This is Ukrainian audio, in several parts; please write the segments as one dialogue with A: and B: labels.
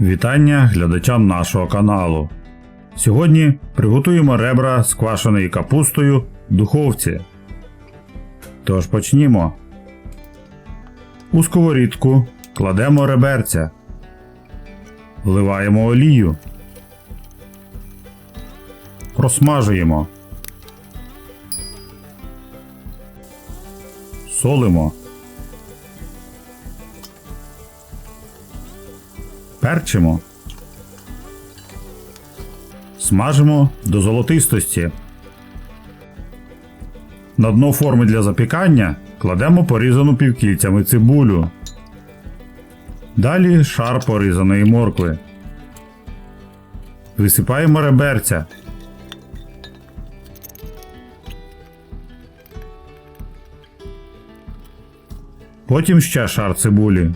A: Вітання глядачам нашого каналу. Сьогодні приготуємо ребра з квашеною капустою в духовці. Тож почнімо. У сковорідку кладемо реберця. Вливаємо олію. Просмажуємо. Солимо. Перчимо. Смажимо до золотистості. На дно форми для запікання кладемо порізану півкільцями цибулю. Далі шар порізаної моркви. Висипаємо реберця. Потім ще шар цибулі.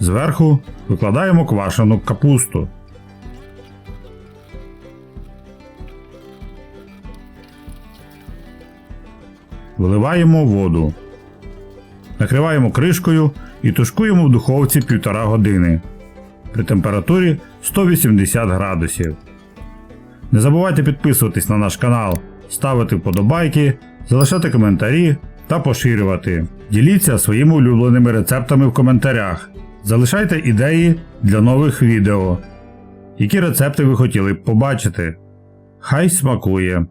A: Зверху викладаємо квашену капусту. Виливаємо воду. Накриваємо кришкою і тушкуємо в духовці 1,5 години при температурі 180 градусів. Не забувайте підписуватись на наш канал, ставити вподобайки, залишати коментарі та поширювати. Діліться своїми улюбленими рецептами в коментарях. Залишайте ідеї для нових відео. Які рецепти ви хотіли б побачити? Хай смакує!